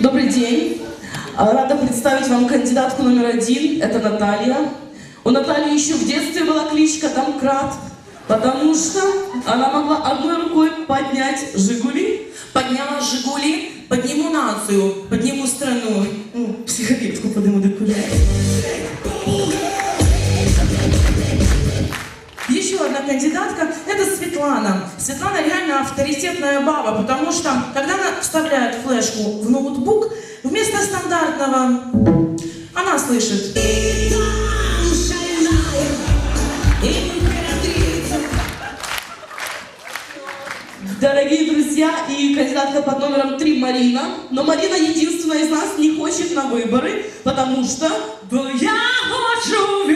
Добрый день. А, Рада представить вам кандидатку номер один. Это Наталья. У Натальи еще в детстве была кличка Домкрат, потому что она могла одной рукой поднять «Жигули», Подняла Жигули, подниму нацию, подниму страну. ну, психоведку кандидатка – это Светлана. Светлана реально авторитетная баба, потому что, когда она вставляет флешку в ноутбук, вместо стандартного она слышит Дорогие друзья, и кандидатка под номером три Марина. Но Марина единственная из нас не хочет на выборы, потому что... «Бо я хочу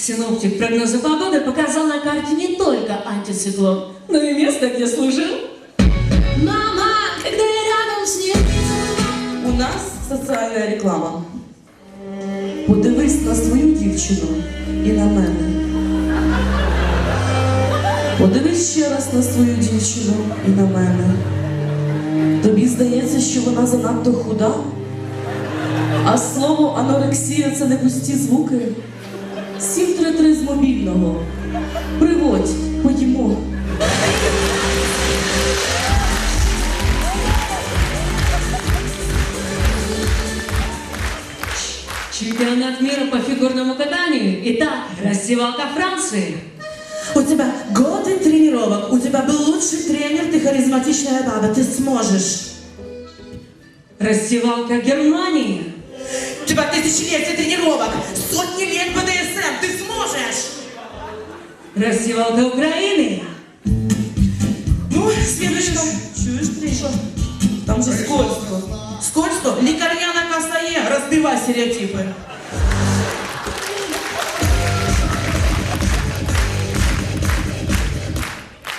синоптик прогноза погоды показал на карте не только антициклон, но и место, где служил. Мама, когда я рядом с ней. У нас соціальна реклама. Подивись на свою дівчину і на мене. Подивись ще раз на свою дівчину і на мене. Тобі здається, що вона занадто худа. А слово анорексія це не пусті звуки. 733 з мобільного. Приводь, поїмо. Чемпионат мира по фигурному катанию. Итак, раздевалка Франции. У тебя годы тренировок, у тебя был лучший тренер, ты харизматичная баба, ты сможешь. Раздевалка Германии. У тебя тысячелетия тренировок, сотни лет БДСМ. Раздевалка Украины. Ну, следующее. Чуєш, Тріша? Там же скользко. Скользко, лікарняна каса є, розбивай стереотипи.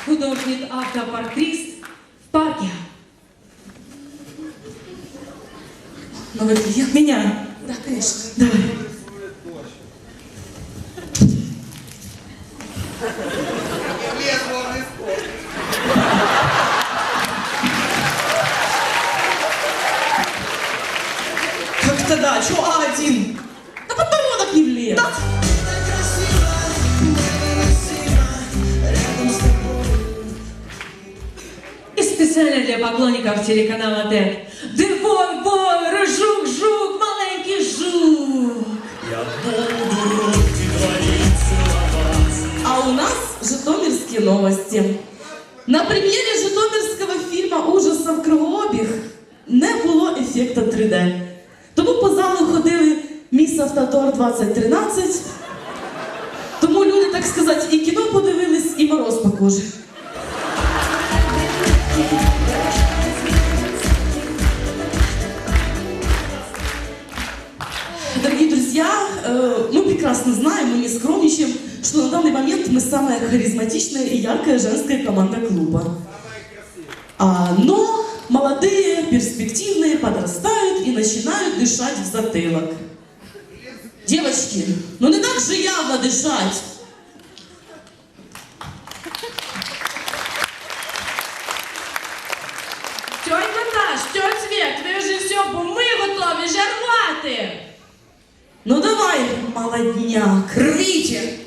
Художник-автопортрист в парке. Новий клієнт. Меня. Да, конечно. Давай. Как-то да, чё А1? Да подбородок не влез. И специально для поклонников телеканала ТЭД. Дебой, бой, рыжук, жук, маленький жук. А у нас житомирские новости. На прем'єрі житомирського фільму ужасів Кривообіг не було ефекту 3D. Тому по залу ходили Міс Автодор 2013. Тому люди, так сказати, і кіно подивились, і мороз по кожі. Дорогие друзья, э, мы прекрасно знаем, мы не скромничаем, что на данный момент мы самая харизматичная и яркая женская команда клуба. А, но молодые, перспективные подрастают и начинают дышать в затылок. Девочки, ну не так же явно дышать. Тьоть Наташ, тьоть Свет, ви вже все, бо ми готові жарвати. Ну давай, молодняк. Рвите!